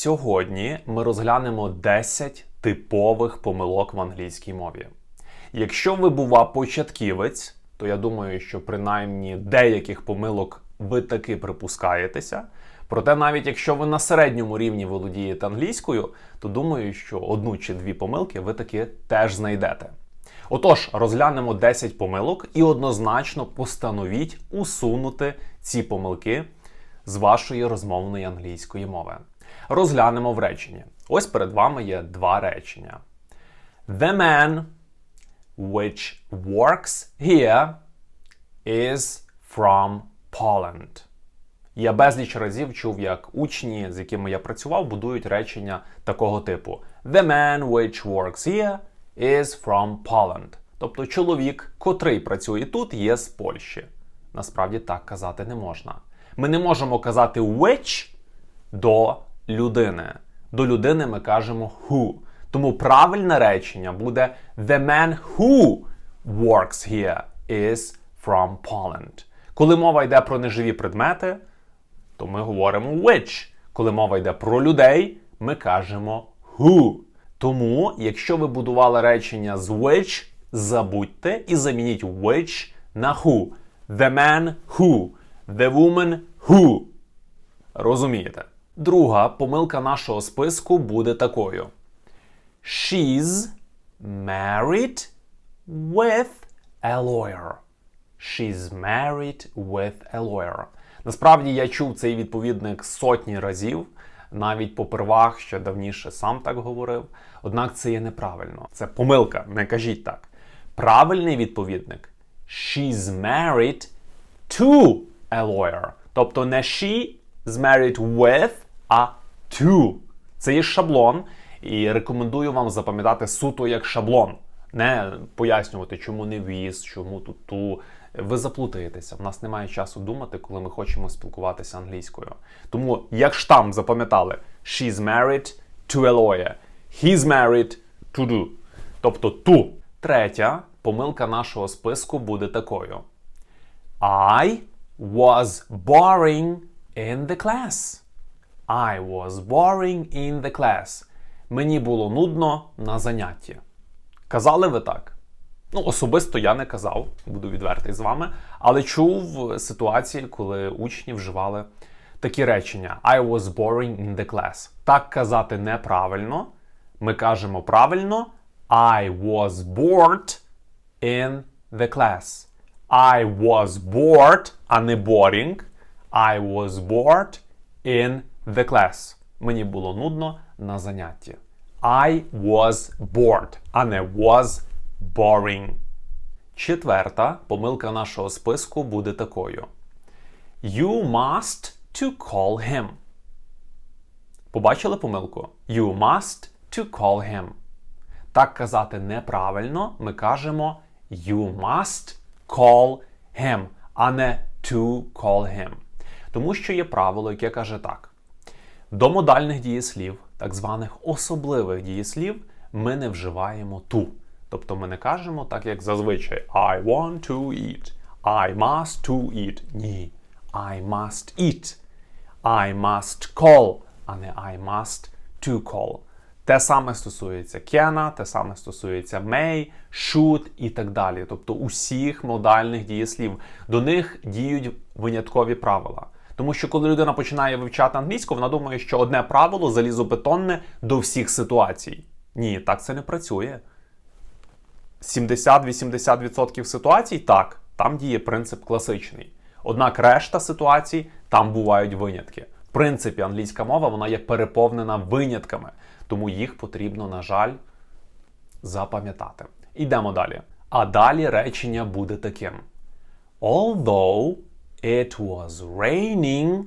Сьогодні ми розглянемо 10 типових помилок в англійській мові. Якщо ви, бува, початківець, то я думаю, що принаймні деяких помилок ви таки припускаєтеся. Проте, навіть якщо ви на середньому рівні володієте англійською, то думаю, що одну чи дві помилки ви таки теж знайдете. Отож, розглянемо 10 помилок і однозначно постановіть усунути ці помилки з вашої розмовної англійської мови. Розглянемо в реченні. Ось перед вами є два речення. The man which works here is from Poland. Я безліч разів чув, як учні, з якими я працював, будують речення такого типу: The man which works here is from Poland. Тобто чоловік, котрий працює тут, є з Польщі. Насправді так казати не можна. Ми не можемо казати which до людини. До людини ми кажемо who. Тому правильне речення буде The man who works here is from Poland. Коли мова йде про неживі предмети, то ми говоримо which. Коли мова йде про людей, ми кажемо who. Тому, якщо ви будували речення з which, забудьте і замініть which на who. The man who. The woman who. Розумієте? Друга помилка нашого списку буде такою. She's married with a lawyer. She's married with a lawyer. Насправді я чув цей відповідник сотні разів, навіть по первах ще давніше сам так говорив. Однак це є неправильно. Це помилка, не кажіть так. Правильний відповідник She's married to a lawyer. Тобто не she is married with, а to. Це є шаблон, і рекомендую вам запам'ятати суто як шаблон. Не пояснювати, чому не віз, чому тут ту. Ви заплутаєтеся. В нас немає часу думати, коли ми хочемо спілкуватися англійською. Тому, як штам запам'ятали, she's married to a lawyer. He's married to do. Тобто ту. Третя помилка нашого списку буде такою. I was boring in the class. I was boring in the class. Мені було нудно на занятті. Казали ви так? Ну, особисто я не казав, буду відвертий з вами, але чув ситуації, коли учні вживали такі речення: I was boring in the class. Так казати неправильно. Ми кажемо правильно I was bored in the class. I was bored, а не boring. I was bored in the class. Мені було нудно на занятті. I was bored, а не was boring. Четверта помилка нашого списку буде такою. You must to call him. Побачили помилку? You must to call him. Так казати неправильно. Ми кажемо You must call him, а не to call him. Тому що є правило, яке каже так: до модальних дієслів, так званих особливих дієслів, ми не вживаємо to. Тобто ми не кажемо так, як зазвичай I want to eat. I must to eat. Ні. I must eat. I must call, а не I must to call. Те саме стосується can, те саме стосується may, should і так далі. Тобто усіх модальних дієслів. До них діють виняткові правила. Тому що коли людина починає вивчати англійську, вона думає, що одне правило залізобетонне до всіх ситуацій. Ні, так це не працює. 70-80% ситуацій так, там діє принцип класичний. Однак решта ситуацій там бувають винятки. В принципі, англійська мова вона є переповнена винятками, тому їх потрібно, на жаль, запам'ятати. Ідемо далі. А далі речення буде таким: Although it was raining,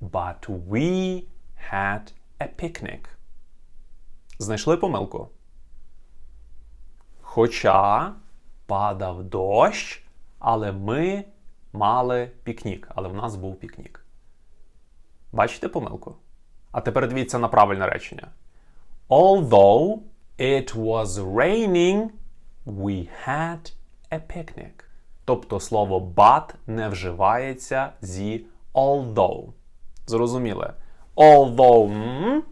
but we had a picnic. Знайшли помилку? Хоча падав дощ, але ми мали пікнік. Але в нас був пікнік. Бачите помилку? А тепер дивіться на правильне речення. Although it was raining, we had a picnic. Тобто слово but не вживається зі although. Зрозуміле? Although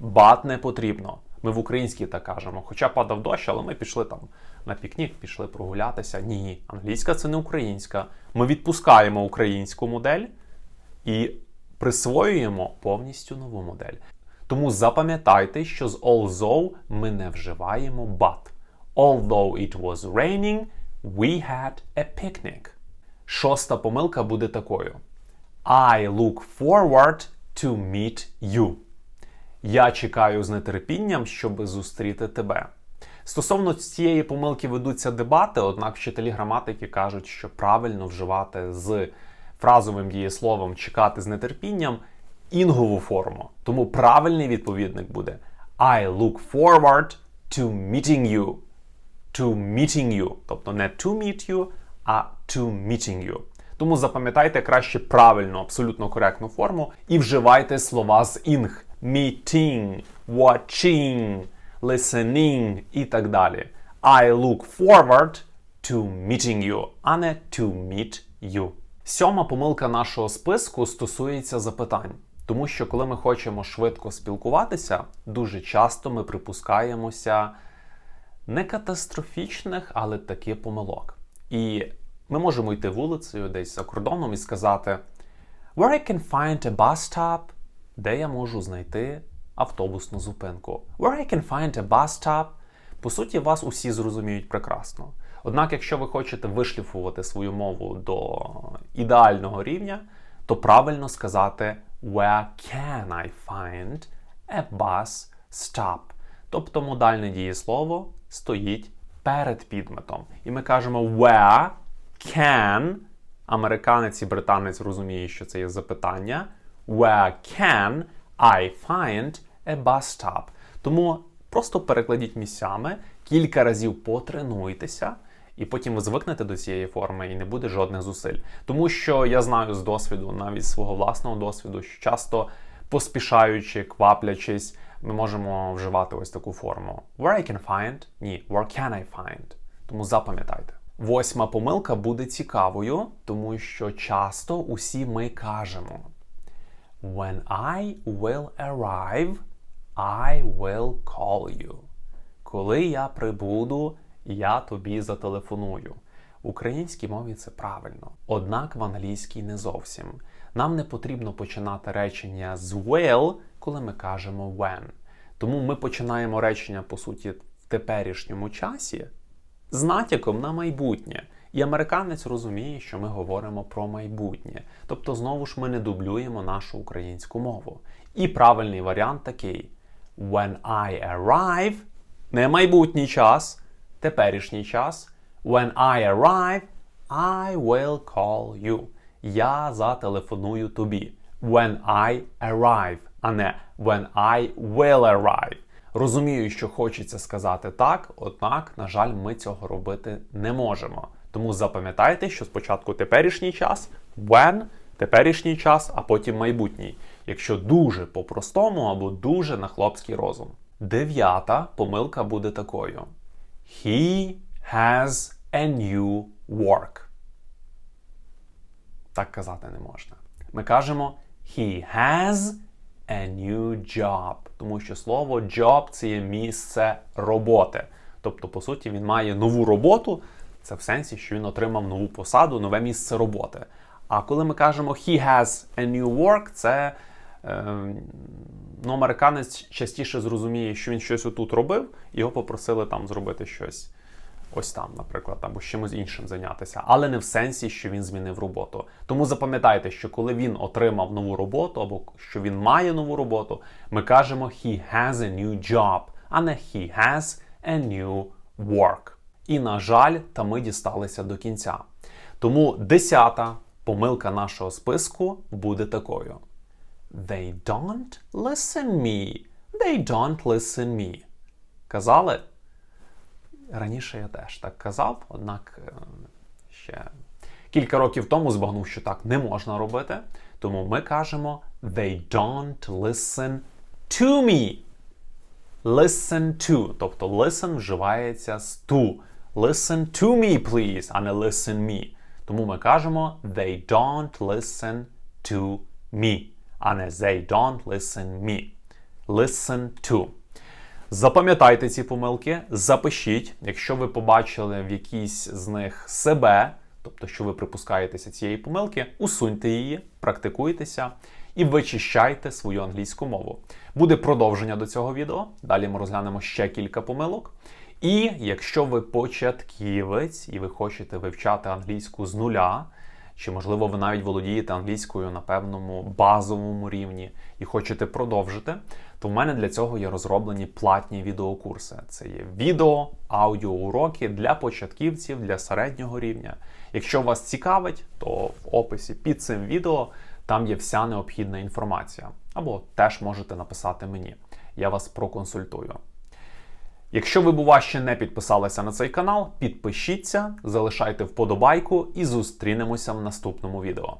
But не потрібно. Ми в українській так кажемо. Хоча падав дощ, але ми пішли там на пікнік, пішли прогулятися. Ні, англійська це не українська. Ми відпускаємо українську модель і присвоюємо повністю нову модель. Тому запам'ятайте, що з although ми не вживаємо but. Although it was raining, we had a picnic. Шоста помилка буде такою: I look forward to meet you. Я чекаю з нетерпінням, щоб зустріти тебе. Стосовно цієї помилки ведуться дебати, однак вчителі граматики кажуть, що правильно вживати з фразовим дієсловом чекати з нетерпінням інгову форму. Тому правильний відповідник буде I look forward to meeting you. To meeting you. Тобто не to meet you, а to meeting you. Тому запам'ятайте краще правильну, абсолютно коректну форму і вживайте слова з інг. Meeting, watching, listening і так далі. I look forward to meeting you, а не to meet you. Сьома помилка нашого списку стосується запитань. Тому що, коли ми хочемо швидко спілкуватися, дуже часто ми припускаємося не катастрофічних, але таки помилок. І ми можемо йти вулицею десь за кордоном і сказати: Where I can find a bus stop, де я можу знайти автобусну зупинку. Where I can find a bus stop. По суті, вас усі зрозуміють прекрасно. Однак, якщо ви хочете вишліфувати свою мову до ідеального рівня, то правильно сказати Where can I find a bus stop? Тобто модальне дієслово стоїть перед підметом. І ми кажемо where can. Американець і британець розуміє, що це є запитання. Where can I find a bus stop? Тому просто перекладіть місцями, кілька разів потренуйтеся, і потім ви звикнете до цієї форми і не буде жодних зусиль. Тому що я знаю з досвіду, навіть з свого власного досвіду, що часто поспішаючи, кваплячись, ми можемо вживати ось таку форму. Where I can find? Ні, where can I find? Тому запам'ятайте. Восьма помилка буде цікавою, тому що часто усі ми кажемо. When I will arrive, I will call you. Коли я прибуду, я тобі зателефоную. В українській мові це правильно. Однак в англійській не зовсім. Нам не потрібно починати речення з will, коли ми кажемо when. Тому ми починаємо речення, по суті, в теперішньому часі з натяком на майбутнє. І американець розуміє, що ми говоримо про майбутнє. Тобто, знову ж ми не дублюємо нашу українську мову. І правильний варіант такий: When I arrive, не майбутній час, теперішній час. When I arrive, I will call you. Я зателефоную тобі. When I arrive, а не when I will arrive. Розумію, що хочеться сказати так, однак, на жаль, ми цього робити не можемо. Тому запам'ятайте, що спочатку теперішній час, when, теперішній час, а потім майбутній. Якщо дуже по-простому або дуже на хлопський розум. Дев'ята помилка буде такою: He has a new work. Так казати не можна. Ми кажемо He has a new job. Тому що слово job це є місце роботи. Тобто, по суті, він має нову роботу, це в сенсі, що він отримав нову посаду, нове місце роботи. А коли ми кажемо he has a new work, це е, ну, американець частіше зрозуміє, що він щось отут робив, його попросили там зробити щось ось там, наприклад, або чимось іншим зайнятися, але не в сенсі, що він змінив роботу. Тому запам'ятайте, що коли він отримав нову роботу, або що він має нову роботу, ми кажемо he has a new job, а не he has a new work. І, на жаль, та ми дісталися до кінця. Тому десята помилка нашого списку буде такою: They don't listen me. They don't listen me. Казали? Раніше я теж так казав, однак е, ще кілька років тому збагнув, що так не можна робити. Тому ми кажемо They don't listen to me. Listen to. Тобто listen вживається з to. Listen to me, please, а не listen me. Тому ми кажемо They don't listen to me, а не they don't listen me. listen to. Запам'ятайте ці помилки, запишіть, якщо ви побачили в якійсь з них себе, тобто, що ви припускаєтеся цієї помилки, усуньте її, практикуйтеся і вичищайте свою англійську мову. Буде продовження до цього відео. Далі ми розглянемо ще кілька помилок. І якщо ви початківець і ви хочете вивчати англійську з нуля, чи можливо ви навіть володієте англійською на певному базовому рівні і хочете продовжити, то в мене для цього є розроблені платні відеокурси. Це є відео, аудіоуроки для початківців, для середнього рівня. Якщо вас цікавить, то в описі під цим відео там є вся необхідна інформація. Або теж можете написати мені. Я вас проконсультую. Якщо ви, бува, ще не підписалися на цей канал, підпишіться, залишайте вподобайку і зустрінемося в наступному відео.